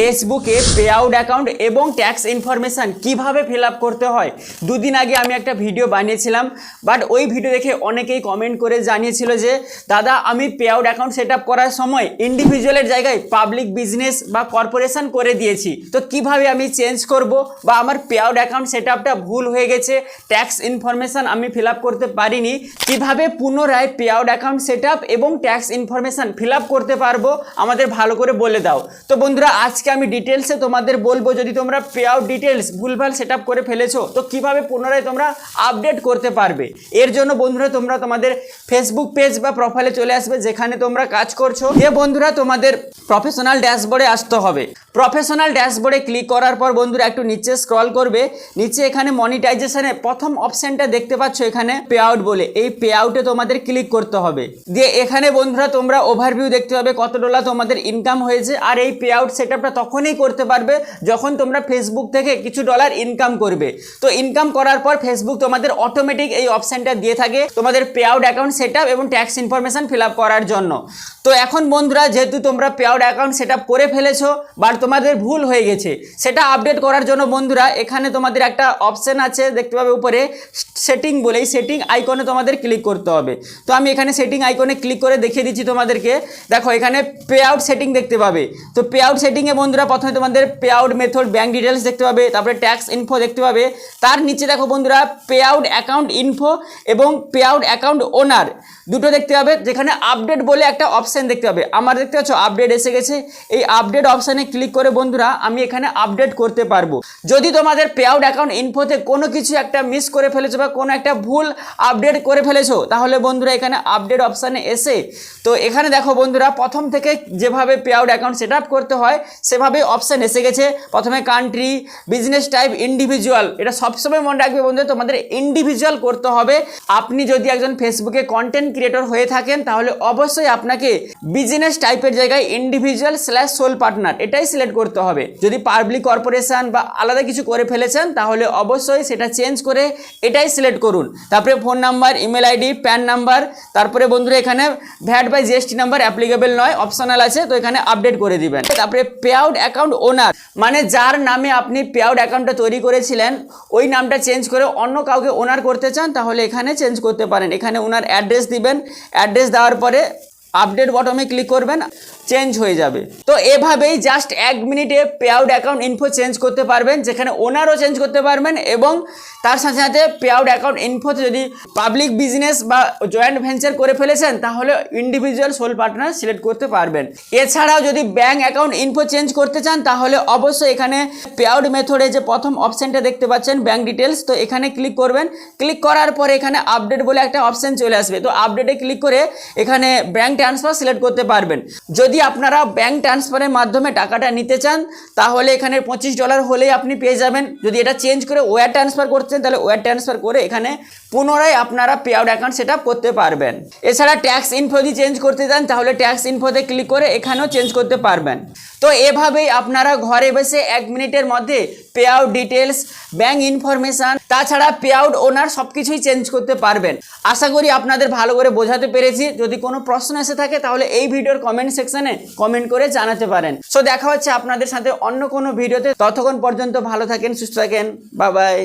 ফেসবুকে pay out account এবং tax information কীভাবে ফিল আপ করতে হয়? দুদিন আগে আমি একটা ভিডিও বানিয়েছিলাম বাট ওই ভিডিও দেখে অনেকেই কমেন্ট করে জানিয়েছিল যে, দাদা, আমি পে আউট অ্যাকাউন্ট সেট করার সময় ইন্ডিভিজুয়ালের জায়গায় পাবলিক বিজনেস বা কর্পোরেশন করে দিয়েছি। তো কীভাবে আমি চেঞ্জ করব বা আমার পে আউট অ্যাকাউন্ট সেট ভুল হয়ে গেছে ট্যাক্স ইনফরমেশান আমি ফিল আপ করতে পারিনি, কীভাবে পুনরায় পে আউট অ্যাকাউন্ট সেট এবং ট্যাক্স ইনফরমেশান ফিল আপ করতে পারব? আমাদের ভালো করে বলে দাও। তো বন্ধুরা, আজকে আমি ডিটেলসে তোমাদের বলব, যদি তোমরা পে আউট ডিটেলস ভুলভাল সেট করে ফেলেছো, তো কীভাবে পুনরায় তোমরা আপডেট করতে পারবে? এর জন্য বন্ধুরা, তোমরা তোমাদের ফেসবুক পেজ বা প্রোফাইলে চলে আসবে, যেখানে তোমরা কাজ করছ। এ বন্ধুরা, তোমাদের প্রফেশনাল ড্যাশবোর্ডে আসতে হবে। প্রফেশনাল ড্যাশবোর্ডে ক্লিক করার পর বন্ধুরা, একটু নিচে স্ক্রল করবে। নিচে এখানে মনিটাইজেশনে প্রথম অপশনটা দেখতে পাচ্ছ এখানে পে আউট বলে। এই পে আউটে তোমাদের ক্লিক করতে হবে। দিয়ে এখানে বন্ধুরা, তোমরা ওভারভিউ দেখতে হবে কত ডলার তোমাদের ইনকাম হয়েছে। আর এই পে আউট সেট তখনই করতে পারবে যখন তোমরা ফেসবুক থেকে কিছু ডলার ইনকাম করবে। তো ইনকাম করার পর ফেসবুক তোমাদের অটোমেটিক এই অপশনটা দিয়ে থাকে তোমাদের পে আউট অ্যাকাউন্ট সেট এবং ট্যাক্স ইনফরমেশন ফিল করার জন্য। তো এখন বন্ধুরা, যেহেতু তোমরা পে আউট অ্যাকাউন্ট সেট করে ফেলেছো বা তোমাদের ভুল হয়ে গেছে, সেটা আপডেট করার জন্য বন্ধুরা, এখানে তোমাদের একটা অপশন আছে, দেখতে পাবে উপরে সেটিং বলে এই সেটিং আইকনে তোমাদের ক্লিক করতে হবে। তো আমি এখানে সেটিং আইকনে ক্লিক করে দেখিয়ে দিচ্ছি তোমাদেরকে। দেখো, এখানে পে আউট সেটিং দেখতে পাবে। তো পে আউট সেটিংয়ে বন্ধুরা, প্রথমে তোমাদের pay out method bank details দেখতে পাবে, তারপরে ট্যাক্স ইনফো দেখতে পাবে। তার নিচে দেখো বন্ধুরা পে আউট অ্যাকাউন্ট ইনফো এবং পে আউট অ্যাকাউন্ট ওনার দুটো দেখতে পাবে, যেখানে আপডেট বলে একটা অপশান দেখতে পাবে। আমার দেখতে পাচ্ছ আপডেট এসে গেছে। এই আপডেট অপশানে ক্লিক করে বন্ধুরা, আমি এখানে আপডেট করতে পারব। যদি তোমাদের পে আউট অ্যাকাউন্ট ইনফোতে কোনো কিছু একটা মিস করে ফেলেছো বা কোনো একটা ভুল আপডেট করে ফেলেছো, তাহলে বন্ধুরা এখানে আপডেট অপশানে এসে, তো এখানে দেখো বন্ধুরা, প্রথম থেকে যেভাবে পে আউট অ্যাকাউন্ট সেট করতে হয় সেভাবে অপশান এসে গেছে। প্রথমে কান্ট্রি বিজনেস টাইপ ইন্ডিভিজুয়াল এটা সবসময় মনে রাখবে বন্ধুরা, তোমাদের ইন্ডিভিজুয়াল করতে হবে। আপনি যদি একজন ফেসবুকে কন্টেন্ট ক্রিয়েটর হয়ে থাকেন, তাহলে অবশ্যই আপনাকে বিজনেস টাইপের জায়গায় ইন্ডিভিজুয়াল স্ল্যাশ সোল পার্টনার এটাই সিলেক্ট করতে হবে। যদি পাবলিক কর্পোরেশন বা আলাদা কিছু করে ফেলেছেন, তাহলে অবশ্যই সেটা চেঞ্জ করে এটাই সিলেক্ট করুন। তারপরে phone number email ID PAN number তারপরে বন্ধুরা এখানে VAT by GST number applicable নয় অপশনাল আছে, তো এখানে আপডেট করে দিবেন। তারপরে পে আউট অ্যাকাউন্ট ওনার। মানে যার নামে আপনি পেয়াউড অ্যাকাউন্টটা তৈরি করেছিলেন, ওই নামটা চেঞ্জ করে অন্য কাউকে ওনার করতে চান, তাহলে এখানে চেঞ্জ করতে পারেন। এখানে ওনার অ্যাড্রেস দিবেন। অ্যাড্রেস দেওয়ার পরে আপডেট বটমে ক্লিক করবেন। চেঞ্জ হয়ে যাবে। তো এভাবেই জাস্ট এক মিনিটে pay out account info change করতে পারবেন, যেখানে ওনারও চেঞ্জ করতে পারবেন এবং তার সাথে সাথে পে আউট অ্যাকাউন্ট ইনফোতে যদি পাবলিক বিজনেস বা জয়েন্ট ভেঞ্চার করে ফেলেছেন, তাহলে ইন্ডিভিজুয়াল সোল পার্টনার সিলেক্ট করতে পারবেন। এছাড়াও যদি ব্যাঙ্ক অ্যাকাউন্ট ইনফো চেঞ্জ করতে চান, তাহলে অবশ্যই এখানে পে আউট মেথডে যে প্রথম অপশানটা দেখতে পাচ্ছেন ব্যাঙ্ক ডিটেলস তো এখানে ক্লিক করবেন। ক্লিক করার পরে এখানে আপডেট বলে একটা অপশান চলে আসবে। তো আপডেটে ক্লিক করে এখানে ব্যাঙ্ক ট্রান্সফার সিলেক্ট করতে পারবেন। যদি আপনারা ব্যাঙ্ক ট্রান্সফারের মাধ্যমে টাকাটা নিতে চান, তাহলে এখানে পঁচিশ ডলার হলেই আপনি পেয়ে যাবেন। যদি এটা চেঞ্জ করে ওয়ার ট্রান্সফার করছেন, তাহলে ওয়ার ট্রান্সফার করে এখানে পুনরায় আপনারা পে আউট অ্যাকাউন্ট সেট করতে পারবেন। এছাড়া ট্যাক্স ইনফো যদি চেঞ্জ করতে চান, তাহলে ট্যাক্স ইনফোতে ক্লিক করে এখানেও চেঞ্জ করতে পারবেন। তো এভাবেই আপনারা ঘরে বসে এক মিনিটের মধ্যে pay out details bank information তাছাড়া পে আউট ওনার সব কিছুই চেঞ্জ করতে পারবেন। আশা করি আপনাদের ভালো করে বোঝাতে পেরেছি। যদি কোনো প্রশ্ন এসে থাকে, তাহলে এই ভিডিওর কমেন্ট সেকশনে কমেন্ট করে জানাতে পারেন। সো দেখা হচ্ছে আপনাদের সাথে অন্য কোনো ভিডিওতে। ততক্ষণ পর্যন্ত ভালো থাকেন, সুস্থ থাকেন। বা বাই